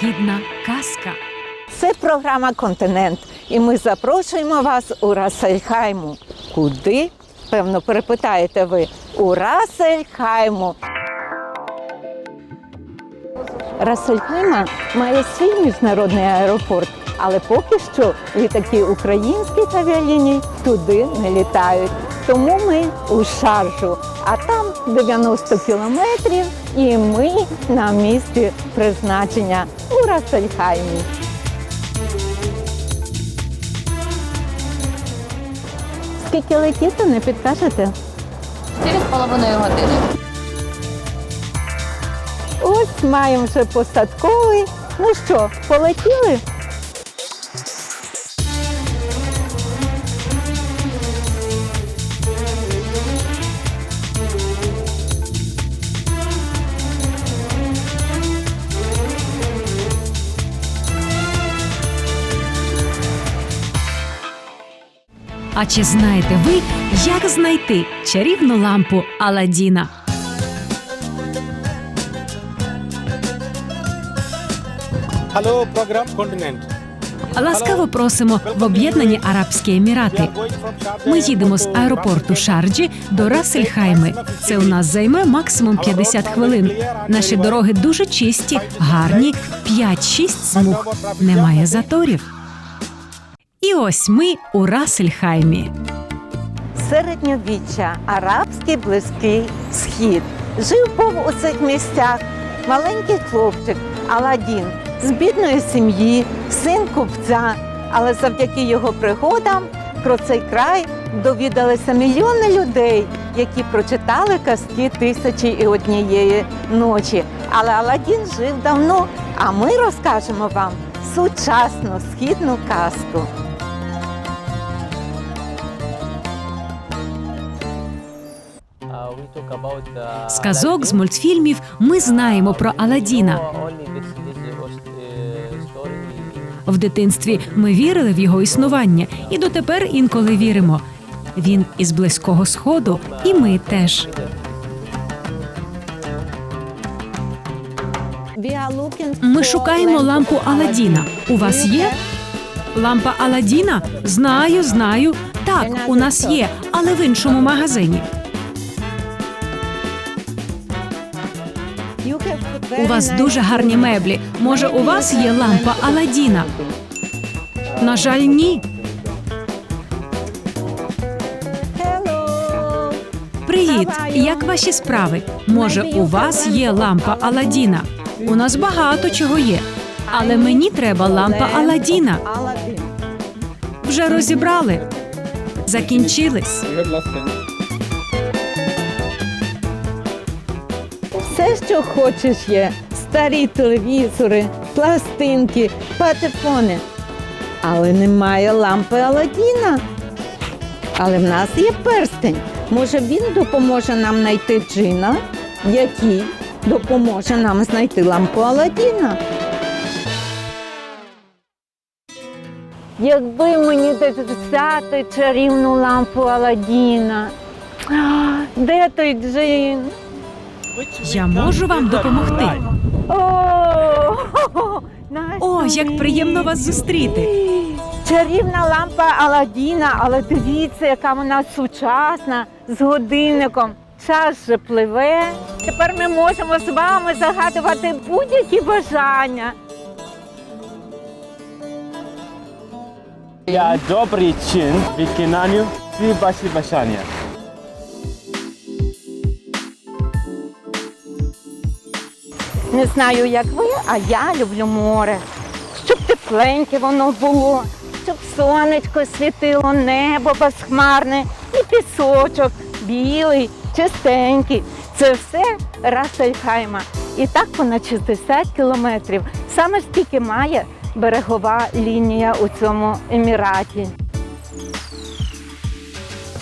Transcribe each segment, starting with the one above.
Східна казка. Це програма Континент. І ми запрошуємо вас у Расельхайму. Куди? Певно, перепитаєте ви. У Расельхайму. Расельхайма має свій міжнародний аеропорт, але поки що літаки українських авіаліній туди не літають. Тому ми у шаржу, а там 90 кілометрів, і ми на місці призначення у Расельхаймі. Скільки летіти, не підкажете? Чотири з половиною години. Ось маємо вже посадковий. Ну що, полетіли? А чи знаєте ви, як знайти чарівну лампу Аладдіна? Hello, program Continent. Ласкаво просимо в Об'єднані Арабські Емірати. Ми їдемо з аеропорту Шарджі до Рассельхайми. Це у нас займе максимум 50 хвилин. Наші дороги дуже чисті, гарні, 5-6 смуг. Немає заторів. І ось ми у Рассельхаймі. Середньовіччя, арабський близький схід. Жив був у цих місцях маленький хлопчик Аладдін з бідної сім'ї, син купця. Але завдяки його пригодам про цей край довідалися мільйони людей, які прочитали казки тисячі і однієї ночі. Але Аладдін жив давно, а ми розкажемо вам сучасну східну казку. Сказок з мультфільмів ми знаємо про Аладдіна. В дитинстві ми вірили в його існування і дотепер інколи віримо. Він із близького сходу, і ми теж. Ми шукаємо лампу Аладдіна. У вас є? Лампа Аладдіна? Знаю, знаю. Так, у нас є, але в іншому магазині. У вас дуже гарні меблі. Може, у вас є лампа Аладдіна? На жаль, ні. Привіт! Як ваші справи? Може, у вас є лампа Аладдіна? У нас багато чого є. Але мені треба лампа Аладдіна. Вже розібрали. Закінчились. Все, що хочеш, є старі телевізори, пластинки, патефони. Але немає лампи Аладдіна. Але в нас є перстень. Може, він допоможе нам знайти джина, який допоможе нам знайти лампу Аладдіна. Якби мені десь взяти чарівну лампу Аладдіна. Де той джин? Я можу вам допомогти. О, О, як приємно вас зустріти. Чарівна лампа Аладдіна, але дивіться, яка вона сучасна з годинником. Час же пливе. Тепер ми можемо з вами загадувати будь-які бажання. Я добрий чин виконанню всі ваші бажання. Не знаю, як ви, а я люблю море. Щоб тепленьке воно було, щоб сонечко світило, небо безхмарне і пісочок білий, чистенький. Це все Рассельхайма. І так понад 60 кілометрів. Саме стільки має берегова лінія у цьому еміраті.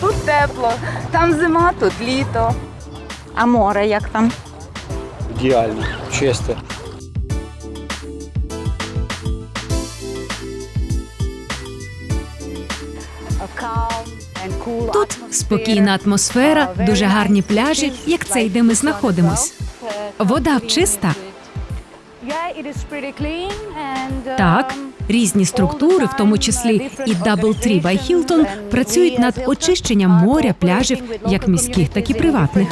Тут тепло, там зима, тут літо. А море як там? Ідеально, чисто. Тут спокійна атмосфера, дуже гарні пляжі, як цей, де ми знаходимось. Вода чиста. Так, різні структури, в тому числі і Doubletree by Hilton, працюють над очищенням моря, пляжів, як міських, так і приватних.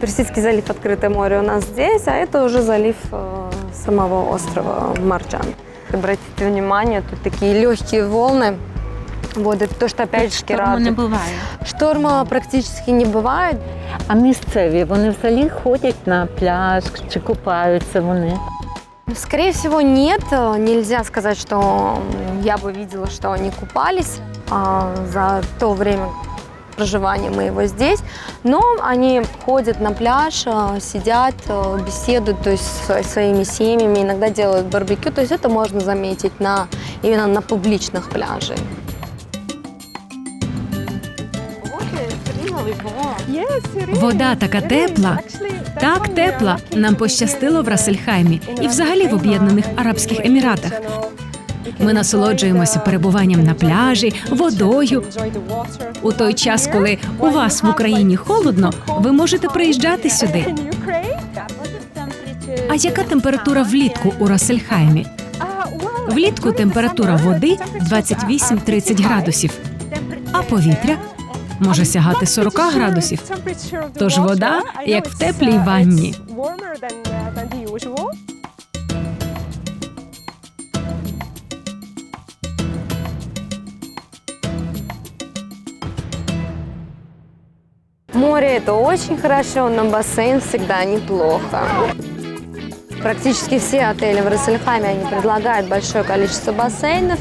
Персидский залив открытое море у нас здесь, а это уже залив э, самого острова Марджан. Обратите внимание, тут такие легкие волны. Вот это то, что опять же радует. буває. Шторма практически не бывает. А місцеві вони взагалі ходять на пляж чи купаються вони. Скорее всего, нет. Э, Нельзя сказать, что я бы видела, что они купались а, за то время проживания моего здесь. Но они ходят на пляж, э, сидят, э, беседуют то есть со своими семьями, иногда делают барбекю. То есть это можно заметить на, именно на публичных пляжах. Вода така тепла, так тепла. Нам пощастило в Рассельхаймі і взагалі в Об'єднаних Арабських Еміратах. Ми насолоджуємося перебуванням на пляжі, водою. У той час, коли у вас в Україні холодно, ви можете приїжджати сюди. А яка температура влітку у Рассельхаймі? Влітку температура води 28-30 градусів, а повітря може сягати 40 градусів. Тож вода, як в теплій ванні. Море это очень хорошо, но бассейн всегда неплохо. Практически все отели в Рассельхайме они предлагают большое количество бассейнов.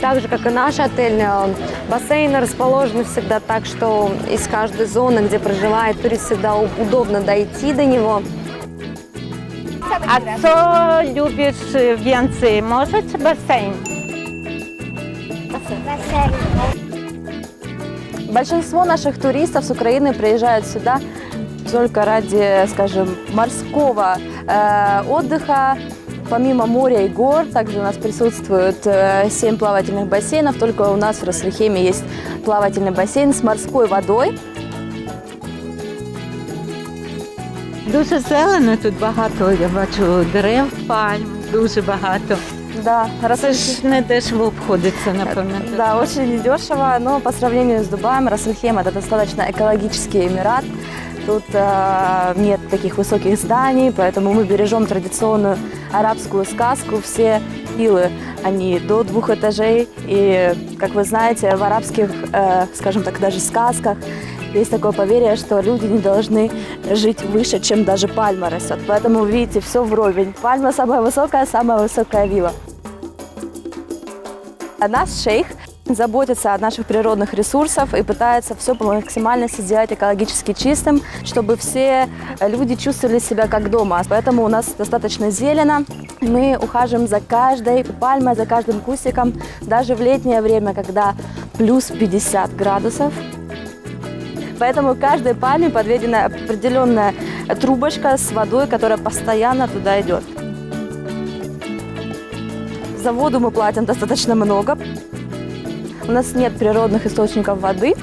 Так же, как и наш отель, э, бассейны расположены всегда так, что из каждой зоны, где проживает турист, всегда удобно дойти до него. А що любиш więcej? Може чи басейн? Большинство наших туристов с Украины приезжают сюда только ради, скажем, морского э, отдыха. Помимо моря и гор, также у нас присутствуют э, 7 плавательных бассейнов. Только у нас в Рослихеме есть плавательный бассейн с морской водой. Дуже зелено тут багато, я бачу дерев, пальм, дуже багато. Да, Рассельх- ж не дешево обходиться, напевно. Да, очень недешево, но по сравнению с Дубаем, Рассельхейм это достаточно экологический эмират. Тут э, нет таких высоких зданий, поэтому мы бережем традиционную арабскую сказку. Все виллы, они до двух этажей. И, как вы знаете, в арабских, э, скажем так, даже сказках есть такое поверье, что люди не должны жить выше, чем даже пальма растет. Поэтому, видите, все вровень. Пальма самая высокая, самая высокая вилла. А наш шейх заботится о наших природных ресурсах и пытается все по максимальности сделать экологически чистым, чтобы все люди чувствовали себя как дома. Поэтому у нас достаточно зелено. Мы ухаживаем за каждой пальмой, за каждым кустиком, даже в летнее время, когда плюс 50 градусов. Поэтому каждой пальме подведена определенная трубочка с водой, которая постоянно туда идет. За воду мы платим достаточно много. У нас нет природных источников воды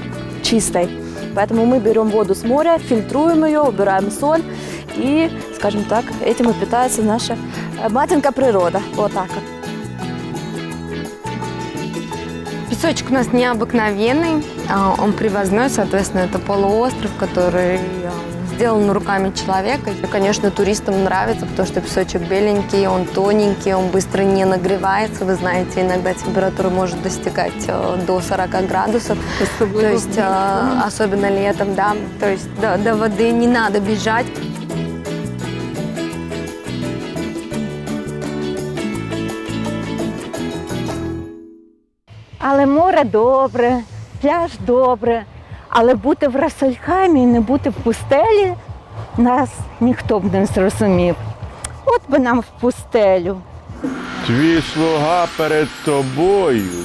чистой, поэтому мы берем воду с моря, фильтруем ее, убираем соль и, скажем так, этим и питается наша э, матинка природа. Вот так вот. Песочек у нас необыкновенный, а, он привозной, соответственно, это полуостров, который а, сделан руками человека. И, конечно, туристам нравится, потому что песочек беленький, он тоненький, он быстро не нагревается. Вы знаете, иногда температура может достигать а, до 40 градусов. То есть, а, особенно летом, да. То есть до, до воды не надо бежать. Але море добре, пляж добре. Але бути в Рассельхаймі і не бути в пустелі нас ніхто б не зрозумів. От би нам в пустелю. Твій слуга перед тобою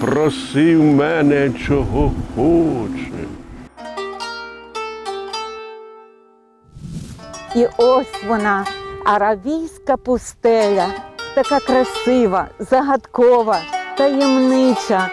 просив мене, чого хоче. І ось вона, аравійська пустеля, така красива, загадкова, таємнича.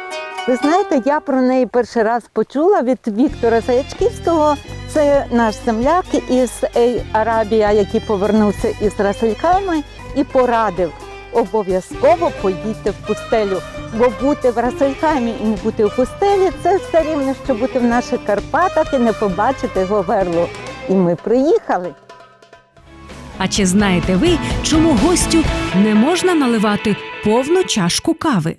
Ви знаєте, я про неї перший раз почула від Віктора Заячківського. Це наш земляк із Ей Арабія, який повернувся із Расельхайми і порадив. Обов'язково поїдьте в пустелю, бо бути в Расельхаймі і не бути в пустелі це все рівно, що бути в наших Карпатах і не побачити Говерлу. І ми приїхали. А чи знаєте ви, чому гостю не можна наливати повну чашку кави?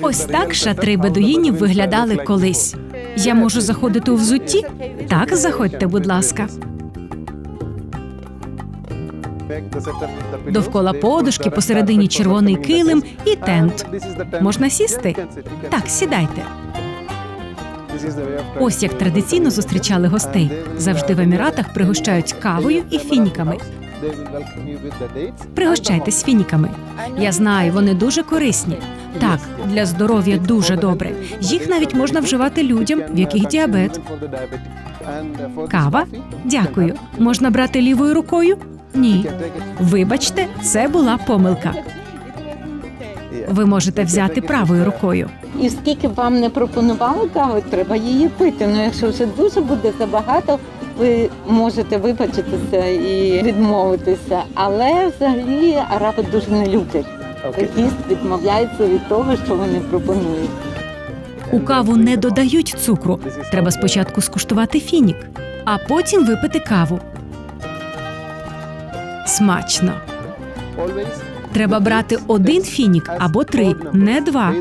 Ось так шатри бедуїнів виглядали колись. Я можу заходити у взутті? Так, заходьте, будь ласка. Довкола подушки, посередині червоний килим і тент. Можна сісти? Так, сідайте. Ось як традиційно зустрічали гостей. Завжди в еміратах пригощають кавою і фініками. Пригощайтесь фініками. Я знаю, вони дуже корисні. Так, для здоров'я дуже добре. Їх навіть можна вживати людям, в яких діабет. Кава? Дякую. Можна брати лівою рукою? Ні. Вибачте, це була помилка. Ви можете взяти правою рукою. І скільки б вам не пропонували кави, треба її пити. Ну якщо вже дуже буде забагато, ви можете вибачитися і відмовитися. Але взагалі араби дуже не люблять. Гість відмовляється від того, що вони пропонують. У каву не додають цукру. Треба спочатку скуштувати фінік, а потім випити каву. Смачно. Треба брати один фінік або три, не два.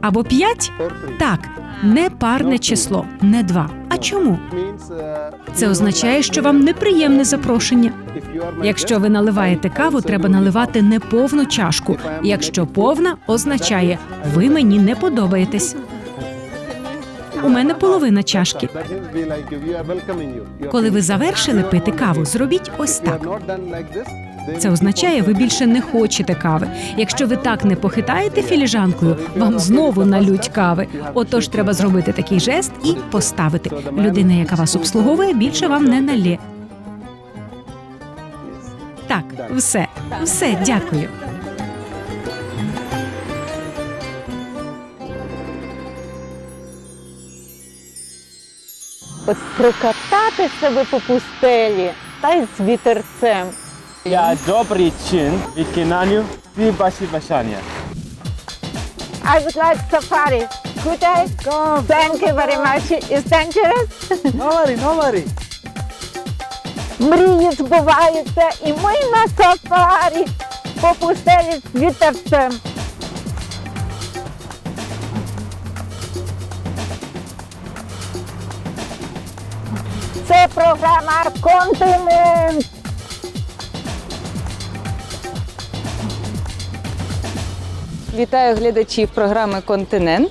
Або п'ять? Так, не парне число, не два. Чому? Це означає, що вам неприємне запрошення. Якщо ви наливаєте каву, треба наливати не повну чашку. Якщо повна, означає ви мені не подобаєтесь. У мене половина чашки. Коли ви завершили пити каву, зробіть ось так. Це означає, ви більше не хочете кави. Якщо ви так не похитаєте філіжанкою, вам знову налють кави. Отож, треба зробити такий жест і поставити. Людина, яка вас обслуговує, більше вам не налє. Так, все, все, дякую. От прокатати себе по пустелі та й з вітерцем. Я добрий чин виконанню всі ваші бажання. I would like safari. Could I? Thank you very much. It's dangerous. No worry, no worry. Мрії збуваються, і ми на сафарі по пустелі з вітерцем. Це програма Континент. Вітаю глядачів програми Континент.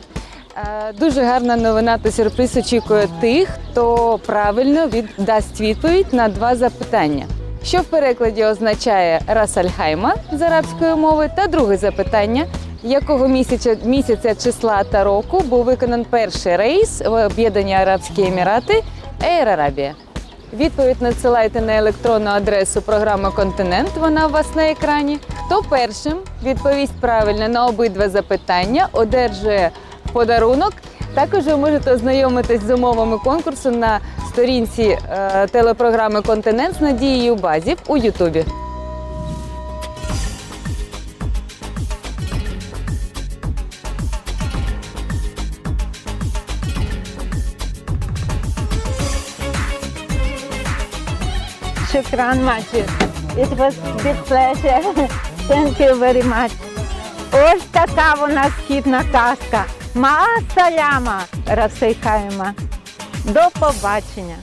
Е, Дуже гарна новина та сюрприз очікує тих, хто правильно від... дасть відповідь на два запитання. Що в перекладі означає Расальхайма з арабської мови? Та друге запитання: якого місяця, місяця числа та року був виконан перший рейс в Об'єднані Арабські Емірати Ейр Арабія? Відповідь надсилайте на електронну адресу програми Континент. Вона у вас на екрані. Хто першим відповість правильно на обидва запитання, одержує подарунок. Також ви можете ознайомитись з умовами конкурсу на сторінці е, телепрограми Континент з Надією Базів у Ютубі. Shukran much. It was big pleasure. Thank you very much. Ось така вона східна казка. Ма саляма, Розсихаємо. До побачення.